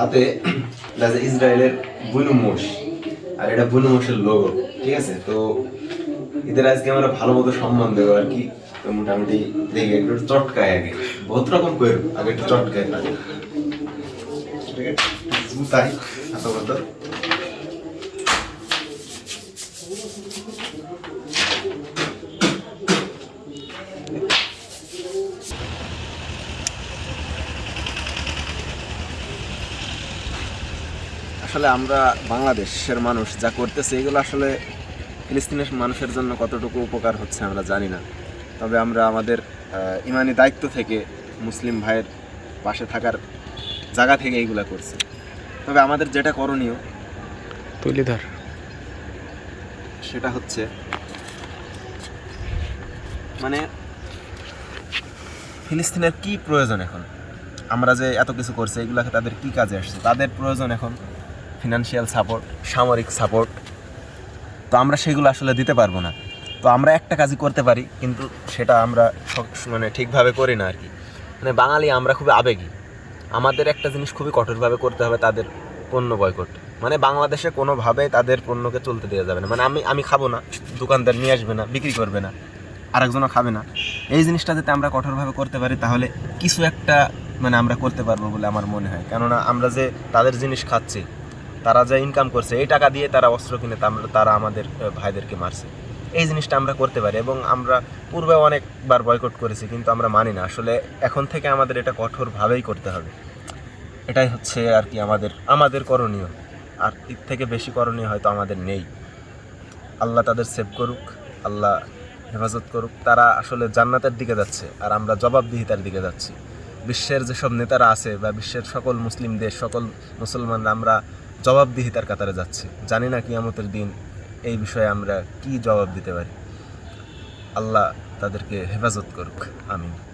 হাতে ইসরায়েলের বুনু মোষ আর এটা বুনু মোষের লোগো ঠিক আছে? তো এদের আজকে আমরা ভালো মতো সম্মান দেবো, আর কি? তো মোটামুটি দেখি, একটু চটকায় আগে। বহুত রকম করে আগে একটু চটকায় থাকে ঠিক আছে জুতাই হাত মতো আসলে আমরা বাংলাদেশের মানুষ যা করতেছে এগুলো আসলে ফিলিস্তিনের মানুষের জন্য কতটুকু উপকার হচ্ছে আমরা জানি না। তবে আমরা আমাদের ইমানি দায়িত্ব থেকে মুসলিম ভাইয়ের পাশে থাকার জায়গা থেকে এইগুলা করছি। তবে আমাদের যেটা করণীয় তুলি ধর সেটা হচ্ছে মানে ফিলিস্তিনের কি প্রয়োজন এখন? আমরা যে এত কিছু করছি এগুলাকে তাদের কি কাজে আসছে? তাদের প্রয়োজন এখন ফিনান্সিয়াল সাপোর্ট সামরিক সাপোর্ট তো আমরা সেগুলো আসলে দিতে পারব না। তো আমরা একটা কাজই করতে পারি, কিন্তু সেটা আমরা মানে ঠিকভাবে করি না আর কি। মানে বাঙালি আমরা খুবই আবেগী। আমাদের একটা জিনিস খুবই কঠোরভাবে করতে হবে তাদের পণ্য বয়কট। মানে বাংলাদেশে কোনোভাবে তাদের পণ্যকে চলতে দেওয়া যাবে না। মানে আমি আমি খাব না, দোকানদার নিয়ে আসবে না, বিক্রি করবে না, আরেকজনও খাবে না। এই জিনিসটা যাতে আমরা কঠোরভাবে করতে পারি, তাহলে কিছু একটা মানে আমরা করতে পারব বলে আমার মনে হয়। কেননা আমরা যে তাদের জিনিস খাচ্ছি তারা যা ইনকাম করছে, এই টাকা দিয়ে তারা অস্ত্র কিনে তারা আমাদের ভাইদেরকে মারছে। এই জিনিসটা আমরা করতে পারি এবং আমরা পূর্বে অনেকবার বয়কট করেছি, কিন্তু আমরা মানি না। আসলে এখন থেকে আমাদের এটা কঠোরভাবেই করতে হবে। এটাই হচ্ছে আর কি আমাদের আমাদের করণীয়। আর এর থেকে বেশি করণীয় হয়তো আমাদের নেই। আল্লাহ তাদের সেভ করুক, আল্লাহ হেফাজত করুক। তারা আসলে জান্নাতের দিকে যাচ্ছে, আর আমরা জবাবদিহিতার দিকে যাচ্ছি। বিশ্বের যেসব নেতারা আছে বা বিশ্বের সকল মুসলিম দেশ সকল মুসলমানরা আমরা জবাবদিহিতার কাতারে যাচ্ছে। জানি না কিয়ামতের দিন এই বিষয়ে আমরা কি জবাব দিতে পারি। আল্লাহ তাদেরকে হেফাজত করুক। আমিন।